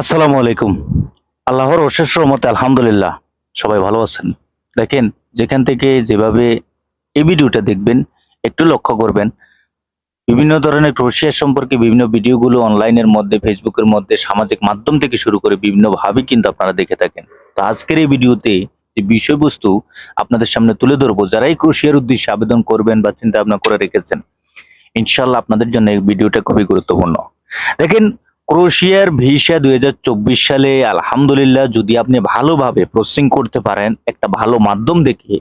আসসালামু আলাইকুম। আল্লাহর অশেষ রহমতে আলহামদুলিল্লাহ, সবাই ভালো আছেন। দেখেন, যেখান থেকে যেভাবে এই ভিডিওটা দেখবেন, একটু লক্ষ্য করবেন, বিভিন্ন ধরনের ক্রোশিয়া সম্পর্কে বিভিন্ন ভিডিওগুলো অনলাইনের মধ্যে, ফেসবুকের মধ্যে, সামাজিক মাধ্যম থেকে শুরু করে বিভিন্নভাবে কিন্তু আপনারা দেখে থাকেন। তো আজকের এই ভিডিওতে যে বিষয়বস্তু আপনাদের সামনে তুলে ধরবো যারা এই ক্রোশিয়ার উদ্দেশ্যে আবেদন করবেন বা চিন্তা ভাবনা করে রেখেছেন ইনশাল্লাহ আপনাদের জন্য এই ভিডিওটা খুবই গুরুত্বপূর্ণ। দেখেন ক্রোশিয়ার ভিসা দুই হাজার চব্বিশ সালে, আলহামদুলিল্লাহ, যদি আপনি ভালোভাবে প্রসেসিং করতে পারেন, একটা ভালো মাধ্যম দেখে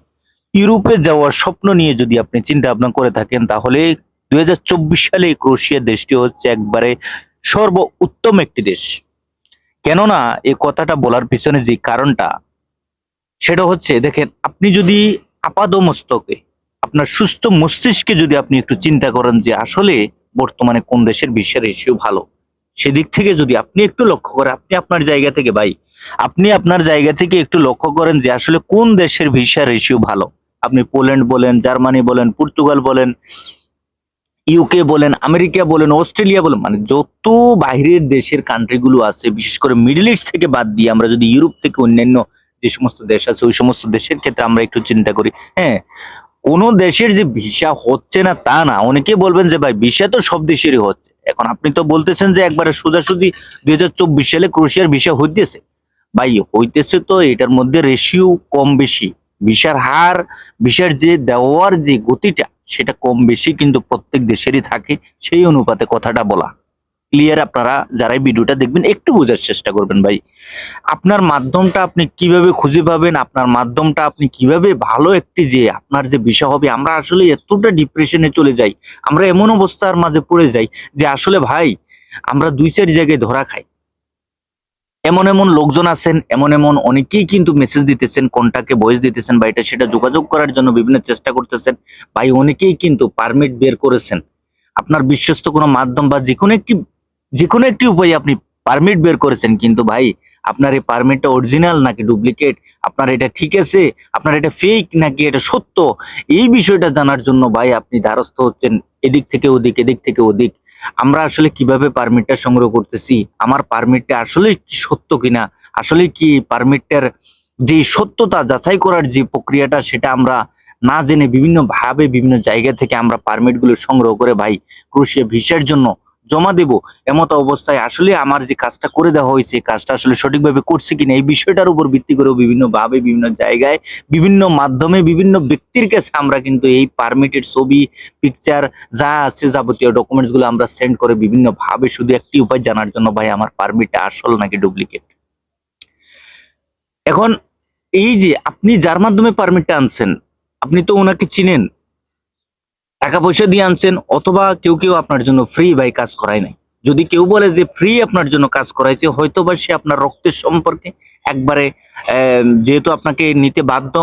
ইউরোপে যাওয়ার স্বপ্ন নিয়ে যদি আপনি চিন্তা ভাবনা করে থাকেন, তাহলে দুই হাজার চব্বিশ সালে ক্রোশিয়া দেশটি হচ্ছে একবারে সর্ব উত্তম একটি দেশ। কেননা এই কথাটা বলার পিছনে যে কারণটা, সেটা হচ্ছে, দেখেন, আপনি যদি আপাদ মস্তকে আপনার সুস্থ মস্তিষ্কে যদি আপনি একটু চিন্তা করেন যে আসলে বর্তমানে কোন দেশের বিশ্বের রেশিও ভালো সেদিক থেকে যদি আপনি একটু লক্ষ্য করেন, আপনি আপনার জায়গা থেকে ভাই, আপনি আপনার জায়গা থেকে একটু লক্ষ্য করেন যে আসলে কোন দেশের ভিসা রেশিও ভালো। আপনি পোল্যান্ড বলেন, জার্মানি বলেন, পর্তুগাল বলেন ইউকে বলেন, আমেরিকা বলেন, অস্ট্রেলিয়া বলেন মানে যত বাইরের দেশের কান্ট্রিগুলো আছে, বিশেষ করে মিডল ইস্ট থেকে বাদ দিয়ে আমরা যদি ইউরোপ থেকে অন্যান্য যে সমস্ত দেশ আছে, ওই সমস্ত দেশের ক্ষেত্রে আমরা একটু চিন্তা করি। হ্যাঁ কোন দেশের যে ভিসা হচ্ছে না তা না, অনেকে বলবেন যে ভাই, ভিসা তো সব দেশেরই হচ্ছে। এখন আপনি তো বলতেছেন যে একবারে সোজাসুজি দুই হাজার চব্বিশ সালে ক্রোশিয়ার ভিসা হইতেছে। ভাই, হইতেছে তো এটার মধ্যে রেশিও কম বেশি। ভিসার হার, ভিসার যে দেওয়ার যে গতিটা, সেটা কম বেশি কিন্তু প্রত্যেক দেশেরই থাকে। সেই অনুপাতে কথাটা বলা। ক্লিয়ার আপনারা যারাই ভিডিওটা দেখবেন, একটু বোঝার চেষ্টা করবেন ভাই। আপনার মাধ্যমটা আপনি কীভাবে খুঁজে পাবেন, আপনার মাধ্যমটা আপনি কীভাবে ভালো একটি যে আপনার যে বিষয় হবে, আমরা আসলে এতটা ডিপ্রেশনে চলে যাই, আমরা এমন অবস্থার মাঝে পড়ে যাই যে আসলে ভাই, আমরা দুই চার জায়গায় ধরা খাই। এমন এমন লোকজন আছেন, এমন এমন অনেকেই কিন্তু মেসেজ দিতেছেন, কোনটাকে ভয়েস দিতেছেন, বা এটা সেটা যোগাযোগ করার জন্য বিভিন্ন চেষ্টা করতেছেন। ভাই, অনেকেই কিন্তু পারমিট বের করেছেন। আপনার বিশ্বস্ত কোনো মাধ্যম বা যে কোনো একটি যে কোনো একটি উপায়ে আপনি পারমিট বের করেছেন, কিন্তু ভাই, আপনার এই পারমিটটা অরিজিনাল নাকি ডুপ্লিকেট আপনার এটা ঠিক আছে? আপনার এটা ফেক নাকি এটা সত্য? এই বিষয়টা জানার জন্য ভাই, আপনি দ্বারস্থ হচ্ছেন এদিক থেকে ওদিক, এদিক থেকে ওদিক। আমরা আসলে কীভাবে পারমিটটা সংগ্রহ করতেছি? আমার পারমিটটা আসলে সত্য কিনা? আসলে কি পারমিটটার যে সত্যতা যাচাই করার যে প্রক্রিয়াটা, সেটা আমরা না জেনে বিভিন্নভাবে বিভিন্ন জায়গা থেকে আমরা পারমিটগুলো সংগ্রহ করে ভাই, ক্রুশিয়া ভিসার জন্য জমা দেব, এমত অবস্থায় আসলে আমার যে কাজটা করে দেওয়া হয়েছে কাজটা আসলে সঠিকভাবে করছে কিনা, এই বিষয়টার উপর ভিত্তি করে বিভিন্নভাবে বিভিন্ন জায়গায়, বিভিন্ন মাধ্যমে বিভিন্ন ব্যক্তির কাছে আমরা কিন্তু এই পারমিটের ছবি পিকচার যা আছে যাবতীয় ডকুমেন্টসগুলো আমরা সেন্ড করে বিভিন্ন ভাবে শুধু একটি উপায় জানার জন্য ভাই আমার পারমিটটা আসল নাকি ডুপ্লিকেট এখন এই যে আপনি যার মাধ্যমে পারমিটটা আনছেন, আপনি তো ওনাকে চিনেন টাকা পয়সা দিয়ে আনছেন অথবা কেউ কেউ আপনার জন্য ফ্রি বাই কাজ করায় নাই। যদি কেউ বলে যে ফ্রি আপনার জন্য কাজ করাইছে হয়তো বা সে আপনার রক্তের সম্পর্কে একবারে যেহেতু আপনাকে নিতে বাধ্য,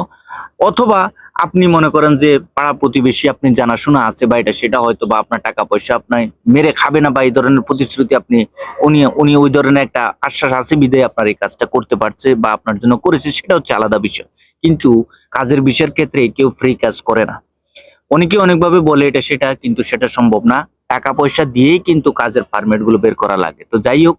অথবা আপনি মনে করেন যে পাড়া প্রতিবেশী আপনি জানাশোনা আছে বা এটা সেটা হয়তো বা আপনার টাকা পয়সা আপনার মেরে খাবে না বা এই ধরনের প্রতিশ্রুতি আপনি, উনি উনি ওই ধরনের একটা আশ্বাস আছে বিদায় আপনার এই কাজটা করতে পারছে বা আপনার জন্য করেছে, সেটা হচ্ছে আলাদা বিষয়। কিন্তু কাজের বিষয়ের ক্ষেত্রে কেউ ফ্রি কাজ করে না। অনেকে অনেকভাবে বলে এটা সেটা, কিন্তু সেটা সম্ভব না। টাকা পয়সা দিয়েই কিন্তু কাজের পারমিটগুলো বের করা লাগে। তো যাই হোক,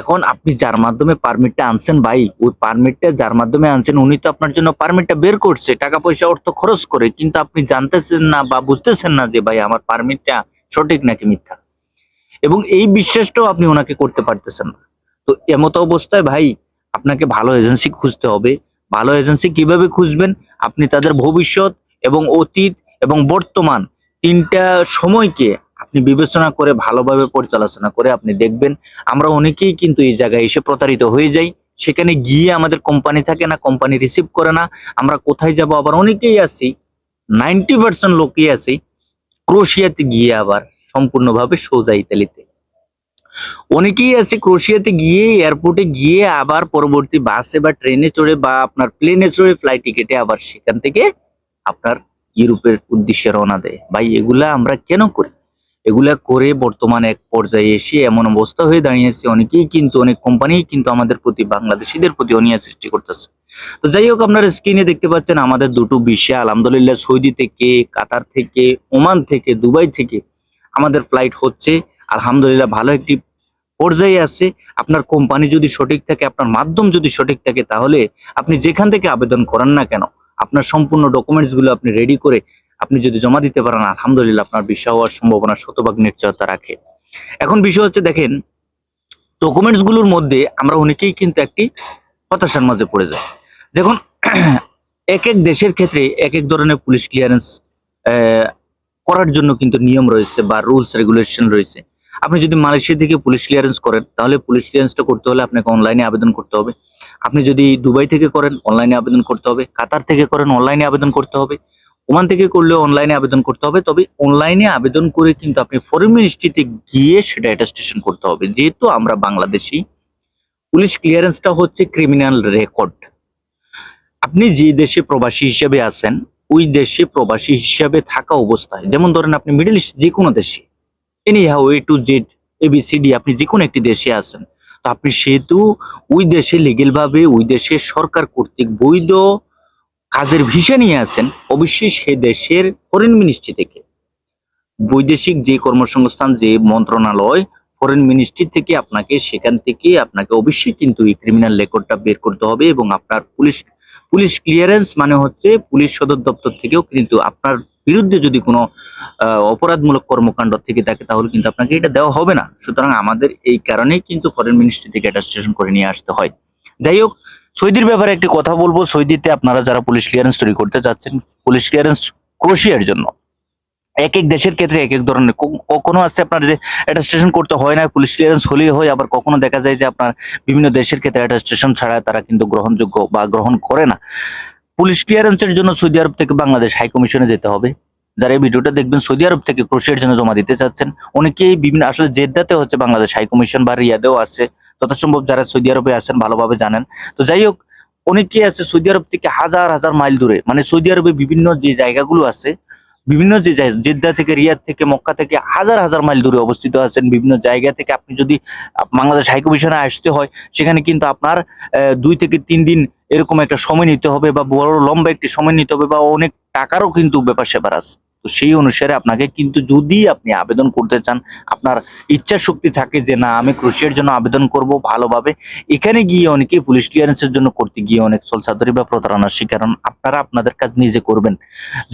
এখন আপনি যার মাধ্যমে পারমিটটা আনছেন ভাই, ওই পারমিটটা যার মাধ্যমে আনছেন, উনি তো আপনার জন্য পারমিটটা বের করছে। টাকা পয়সা অর্থ খরচ করে, কিন্তু আপনি জানতেছেন না বা বুঝতেছেন না যে, ভাই, আমার পারমিটটা সঠিক নাকি মিথ্যা? এবং এই বিশ্বাসটাও আপনি ওনাকে করতে পারতেছেন না। তো এমতো অবস্থায় ভাই, আপনাকে ভালো এজেন্সি খুঁজতে হবে। ভালো এজেন্সি কীভাবে খুঁজবেন? আপনি তাদের ভবিষ্যৎ এবং অতীত এবং বর্তমান তিনটা সময়কে আপনি বিবেচনা করে ভালোভাবে পরিচালনা করে আপনি দেখবেন। আমরা অনেকেই কিন্তু এই জায়গায় এসে প্রতারিত হয়ে যাই। সেখানে গিয়ে আমাদের কোম্পানি থাকে না, কোম্পানি রিসিভ করে না। আমরা কোথায় যাব? আবার অনেকেই আছি নাইনটি পার্সেন্ট লোকই আছি, ক্রোশিয়াতে গিয়ে আবার সম্পূর্ণভাবে সোজা ইতালিতে। অনেকেই আছে, ক্রোশিয়াতে গিয়ে এয়ারপোর্টে গিয়ে আবার পরবর্তী বাসে বা ট্রেনে চড়ে বা আপনার প্লেনে চড়ে ফ্লাইট টিকেটে আবার সেখান থেকে আপনার ইউরোপের উদ্দেশ্যে রওনা দেয়। ভাই, এগুলা আমরা কেন করি? এগুলা করে বর্তমানে এক পর্যায়ে এসে এমন অবস্থা হয়ে দাঁড়িয়েছে, অনেকেই কিন্তু, অনেক কোম্পানি কিন্তু আমাদের প্রতি, বাংলাদেশিদের প্রতি অনিয়া সৃষ্টি করতেছে। তো যাই হোক, আপনারা স্ক্রিনে দেখতে পাচ্ছেন আমাদের দুটো বিষয় আলহামদুলিল্লাহ সৌদি থেকে কাতার থেকে, ওমান থেকে, দুবাই থেকে আমাদের ফ্লাইট হচ্ছে। আলহামদুলিল্লাহ, ভালো একটি পর্যায়ে আছে। আপনার কোম্পানি যদি সঠিক থাকে, আপনার মাধ্যম যদি সঠিক থাকে, তাহলে আপনি যেখান থেকে আবেদন করেন না কেন আপনার সম্পূর্ণ ডকুমেন্টসগুলো আপনি রেডি করে আপনি যদি জমা দিতে পারেন, আলহামদুলিল্লাহ আপনার ভিসা হওয়ার সম্ভাবনা শতভাগ নিশ্চয়তা রাখে। এখন বিষয় হচ্ছে, দেখেন ডকুমেন্টসগুলোর মধ্যে আমরা অনেকেই কিন্তু একটি হতাশার মাঝে পড়ে যায় যখন এক এক দেশের ক্ষেত্রে এক এক ধরনের পুলিশ ক্লিয়ারেন্স করার জন্য কিন্তু নিয়ম রয়েছে বা রুলস রেগুলেশন রয়েছে। আপনি যদি মালয়েশিয়া থেকে পুলিশ ক্লিয়ারেন্স করেন, তাহলে পুলিশ ক্লিয়ারেন্সটা করতে হলে আপনাকে অনলাইনে আবেদন করতে হবে। আপনি যদি দুবাই থেকে করেন অনলাইনে আবেদন করতে হবে। কাতার থেকে করেন অনলাইনে আবেদন করতে হবে। ওমান থেকে করলেও অনলাইনে আবেদন করতে হবে। তবে অনলাইনে আবেদন করে কিন্তু আপনি ফরেন মিনিস্ট্রিতে গিয়ে সেটা অ্যাটাস্টেশন করতে হবে। যেহেতু আমরা বাংলাদেশি পুলিশ ক্লিয়ারেন্সটা হচ্ছে ক্রিমিনাল রেকর্ড আপনি যে দেশে প্রবাসী হিসেবে আছেন, ওই দেশে প্রবাসী হিসাবে থাকা অবস্থায়, যেমন ধরেন আপনি মিডল ইস্ট যে কোনো দেশে anyhow A to Z ABCD আপনি যে কোনো একটি দেশে আছেন তো আপনি সেহেতু ওই দেশে লিগেল ভাবে ওই দেশের সরকার কর্তৃক বৈধ কাজের ভিসা নিয়ে আছেন অবশ্যই সে দেশের ফরেন মিনিস্ট্রি থেকে। বৈদেশিক যে কর্মসংস্থান, যে মন্ত্রণালয় ফরেন মিনিস্ট্রি থেকে আপনাকে সেখান থেকে আপনাকে অবশ্যই কিন্তু এই ক্রিমিনাল রেকর্ডটা বের করতে হবে এবং আপনার পুলিশ পুলিশ ক্লিয়ারেন্স মানে হচ্ছে পুলিশ সদর দপ্তর থেকেও কিন্তু আপনার বিরুদ্ধে যদি কোনো অপরাধমূলক কর্মকাণ্ড থেকে থাকে, তাহলে কিন্তু আপনাকে এটা দেওয়া হবে না। সুতরাং আমাদের এই কারণেই কিন্তু ফরেন মিনিস্ট্রি থেকে এটা স্টেশন করে নিয়ে আসতে হয়। যাই হোক, সৌদির ব্যাপারে একটি কথা বলব। সৌদিতে আপনারা যারা পুলিশ ক্লিয়ারেন্স তৈরি করতে চাচ্ছেন পুলিশ ক্লিয়ারেন্স ক্রোশিয়ার জন্য। এক এক দেশের ক্ষেত্রে এক এক ধরনের কখনো আছে আপনার যে অ্যাটাস্টেশন করতে হয় না পুলিশ ক্লিয়ারেন্স হলেই হয়, আবার কখনো দেখা যায় যে আপনার বিভিন্ন দেশের ক্ষেত্রে অ্যাটাস্টেশন ছাড়া তারা কিন্তু গ্রহণযোগ্য বা গ্রহণ করে না। পুলিশ ক্লিয়ারেন্সের জন্য সৌদি আরব থেকে বাংলাদেশ হাই কমিশনে যেতে হবে। যারা এই ভিডিওটা দেখবেন, সৌদি আরব থেকে ক্রোশিয়ার জন্য জমা দিতে চাচ্ছেন, অনেকেই বিভিন্ন, আসলে জেদ্দাতে হচ্ছে বাংলাদেশ হাই কমিশন বা রিয়াদেও আছে। যথাসম্ভব যারা সৌদি আরবে আছেন, ভালোভাবে জানেন। তো যাই হোক, অনেকেই আছে সৌদি আরব থেকে হাজার হাজার মাইল দূরে। মানে সৌদি আরবে বিভিন্ন যে জায়গাগুলো আছে বিভিন্ন যে জেদ্দা থেকে, রিয়াদ থেকে, মক্কা থেকে হাজার হাজার মাইল দূরে অবস্থিত আছেন বিভিন্ন জায়গা থেকে। আপনি যদি বাংলাদেশ হাইকমিশনে আসতে হয়, সেখানে কিন্তু আপনার দুই থেকে তিন দিন এরকম একটা সময় নিতে হবে বা বড় লম্বা একটি সময় নিতে হবে বা অনেক টাকারও কিন্তু ব্যাপার স্যাপার আছে। তো সেই অনুসারে আপনাকে কিন্তু যদি আপনি আবেদন করতে চান, আপনার ইচ্ছা শক্তি থাকে যে না, আমি ক্রোশিয়ার জন্য আবেদন করব ভালোভাবে, এখানে গিয়ে অনেকে পুলিশ ক্লিয়ারেন্সের জন্য করতে গিয়ে অনেক সলসাদরি বা প্রতারণার শিকার। আপনারা আপনাদের কাজ নিজে করবেন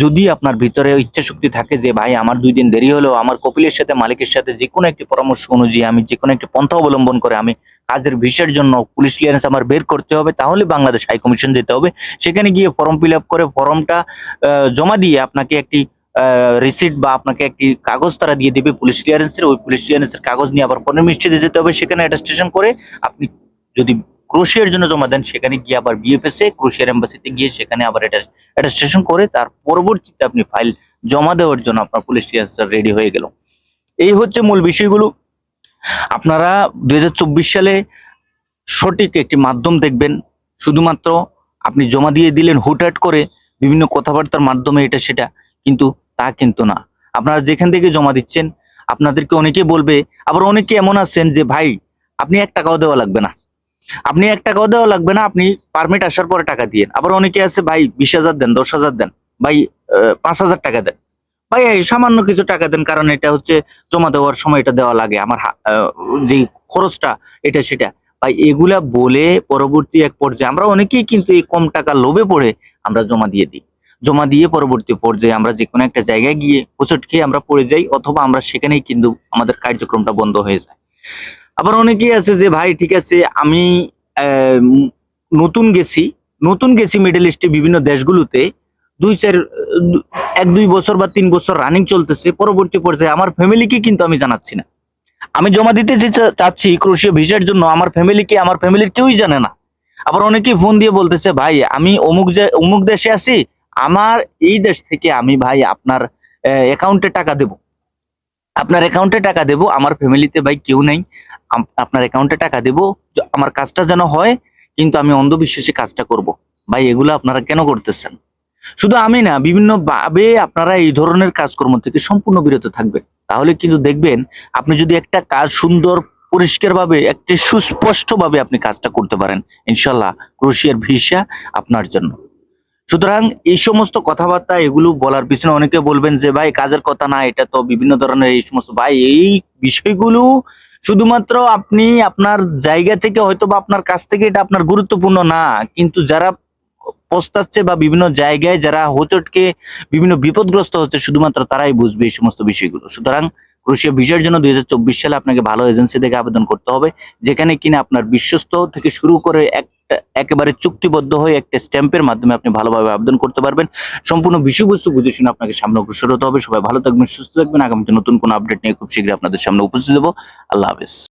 যদি আপনার ভিতরে ইচ্ছা শক্তি থাকে যে, ভাই, আমার দুই দিন দেরি হলেও আমার কপিলের সাথে, মালিকের সাথে যে কোনো একটি পরামর্শ অনুযায়ী আমি যে কোনো একটি পন্থা অবলম্বন করে আমি কাজের ভিসার জন্য পুলিশ ক্লিয়ারেন্স আমার বের করতে হবে, তাহলে বাংলাদেশ হাই কমিশন যেতে হবে সেখানে গিয়ে ফর্ম ফিল আপ করে, ফর্মটা জমা দিয়ে আপনাকে একটি রিসিট বা আপনাকে একটি কাগজ তারা দিয়ে দেবে পুলিশ ক্লিয়ারেন্সের ওই পুলিশ ক্লিয়ারেন্সের কাগজ নিয়ে আবার পনেরো মিনিটে যেতে হবে। সেখানে অ্যাটাস্টেশন করে আপনি যদি ক্রোশিয়ার জন্য জমা দেন, সেখানে গিয়ে আবার বিএফএসএ ক্রোশিয়ার এম্বাসিতে গিয়ে সেখানে আবার অ্যাটাস্টেশন করে তার পরবর্তীতে আপনি ফাইল জমা দেওয়ার জন্য আপনার পুলিশ ক্লিয়ারেন্স রেডি হয়ে গেল। এই হচ্ছে মূল বিষয়গুলো। আপনারা দু হাজার চব্বিশ সালে সঠিক একটি মাধ্যম দেখবেন। শুধুমাত্র আপনি জমা দিয়ে দিলেন হুটহাট করে বিভিন্ন কথাবার্তার মাধ্যমে এটা সেটা কিন্তু তা কিন্তু না। আপনারা যেখান থেকে জমা দিচ্ছেন, আপনাদেরকে অনেকে বলবে, আবার অনেকে এমন আছেন যে, ভাই, আপনি এক টাকাও দেওয়া লাগবে না। আপনি এক টাকাও দেওয়া লাগবে না, আপনি পারমিট আসার পরে টাকা দিয়ে আবার অনেকে আছে, ভাই, বিশ হাজার দেন, দশ হাজার দেন, ভাই পাঁচ হাজার টাকা দেন। ভাই সামান্য কিছু টাকা দেন, কারণ এটা হচ্ছে জমা দেওয়ার সময় এটা দেওয়া লাগে। আমার যে খরচটা, এটা সেটা। ভাই, এগুলা বলে পরবর্তী এক পর্যায়ে আমরা অনেকেই কিন্তু এই কম টাকা লোভে পড়ে আমরা জমা দিয়ে দিই। জমা দিয়ে পরবর্তী পর্যায়ে আমরা যে কোনো একটা জায়গায় গিয়ে হোঁচট খেয়ে আমরা পড়ে যাই অথবা আমরা সেখানেই কিন্তু আমাদের কার্যক্রমটা বন্ধ হয়ে যায়। আবার অনেকেই আছে যে, ভাই, ঠিক আছে, আমি নতুন গেছি। নতুন গেছি মিডল ইস্টে বিভিন্ন দেশগুলোতে। দুই চার, এক, দুই বছর বা তিন বছর রানিং চলতেছে। পরবর্তী পর্যায়ে আমার ফ্যামিলিকে কিন্তু আমি জানাচ্ছি না। আমি জমা দিতে যে চাচ্ছি ক্রোশিয়া ভিসার জন্য, আমার ফ্যামিলিকে আমার ফ্যামিলির কেউই জানে না। আবার অনেকেই ফোন দিয়ে বলতেছে, ভাই, আমি অমুক যে অমুক দেশে আছি আমার এই দেশ থেকে আমি ভাই আপনার অ্যাকাউন্টে টাকা দেব। আপনার অ্যাকাউন্টে টাকা দেব, আমার ফ্যামিলিতে ভাই কেউ নেই। আপনার অ্যাকাউন্টে টাকা দেব আমার কাজটা যেন হয়, কিন্তু আমি অন্ধবিশ্বাসে কাজটা করব। ভাই, এগুলো আপনারা কেন করতেছেন? শুধু আমি না বিভিন্ন ভাবে আপনারা এই ধরনের কাজকর্ম থেকে সম্পূর্ণ বিরত থাকবেন। তাহলে কিন্তু দেখবেন, আপনি যদি একটা কাজ সুন্দর, পরিষ্কারভাবে, একটি সুস্পষ্টভাবে আপনি কাজটা করতে পারেন, ইনশাল্লাহ, ক্রোশিয়ার ভিসা আপনার জন্য। সুতরাং এই সমস্ত কথাবার্তা, এগুলো বলার পিছনে অনেকে বলবেন যে, ভাই, কাজের কথা না, এটা তো বিভিন্ন ধরনের এই সমস্ত। ভাই, এই বিষয়গুলো শুধুমাত্র আপনি আপনার জায়গা থেকে হয়তো বা আপনার কাছ থেকে এটা আপনার গুরুত্বপূর্ণ না, কিন্তু যারা পস্তাচ্ছে বা বিভিন্ন জায়গায় যারা হোচটকে বিভিন্ন বিপদগ্রস্ত হচ্ছে, শুধুমাত্র তারাই বুঝবে এই সমস্ত বিষয়গুলো। সুতরাং ক্রুশিয়া ভিসার জন্য দুই হাজার চব্বিশ সালে আপনাকে ভালো এজেন্সি থেকে আবেদন করতে হবে, যেখানে কিনা আপনার বিশ্বস্ত থেকে শুরু করে একটা একেবারে চুক্তিবদ্ধ হয়ে একটা স্ট্যাম্পের মাধ্যমে আপনি ভালোভাবে আবেদন করতে পারবেন। সম্পূর্ণ বিষয়বস্তু বুঝে শুনে আপনাকে সামনে অগ্রসর হতে হবে। সবাই ভালো থাকবেন, সুস্থ থাকবেন। আগামীতে নতুন কোনো আপডেট নিয়ে খুব শীঘ্রই আপনাদের সামনে উপস্থিত দেবো আল্লাহ হাফেজ।